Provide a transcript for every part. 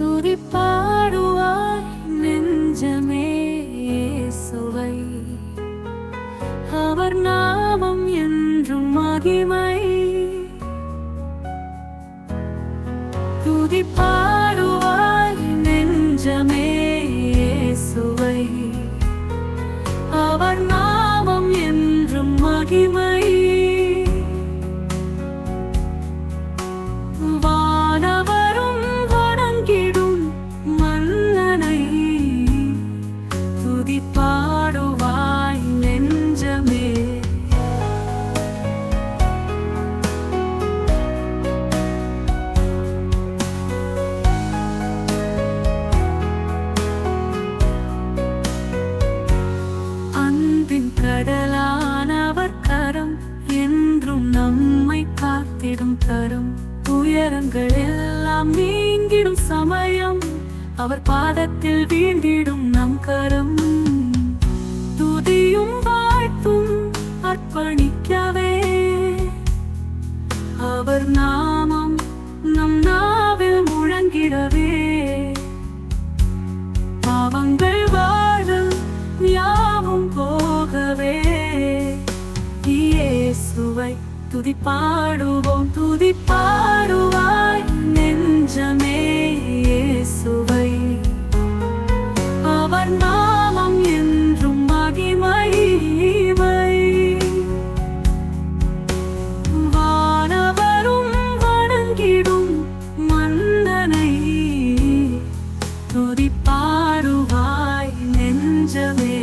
துதிப்பாடுவாய் நெஞ்சமே சுவை. அவர் நாமம் என்றும் மகிமை கடலானவர் கரம் என்றும் நம்மை காத்திடும் கரம் துயரங்கள் எல்லாம் நீங்கிடும் சமயம். அவர் பாதத்தில் வீழ்ந்திடும் நம் கரம். துதியும் வாழ்த்தும் அர்ப்பணிக்கவே. அவர் நாமம் நம் நாவில் முழங்கிடவே. துதி பாடுவோம் துதி பாடுவாய் நெஞ்சமே இயேசுவை. அவர் நாமம் என்றும் மகிமை வானவரும் வணங்கிடும் மன்னனை துதிப்பாடுவாய் நெஞ்சமே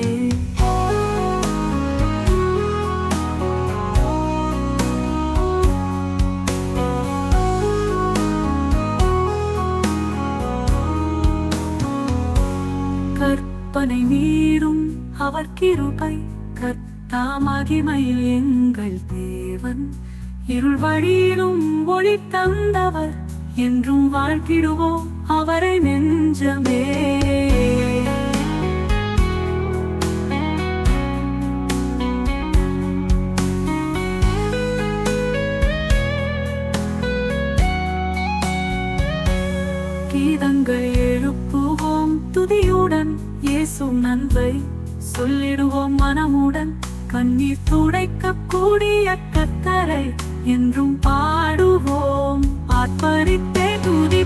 கற்பனை நீரும் அவர் கிருபை. கத்தா மகிமையில் எங்கள் தேவன். இருள் வழியிலும் ஒளி தந்தவர். என்றும் வாழ்த்திடுவோம் அவரை நெஞ்சமே. கீதங்கள் எழுப்பு துதியுடன் இயேசு நன்மை சொல்லிடுவோம் மனமுடன். கண்ணீர் துடைக்க கூடிய கத்தரை என்றும் பாடுவோம். ஆர்ப்பரித்தே துதி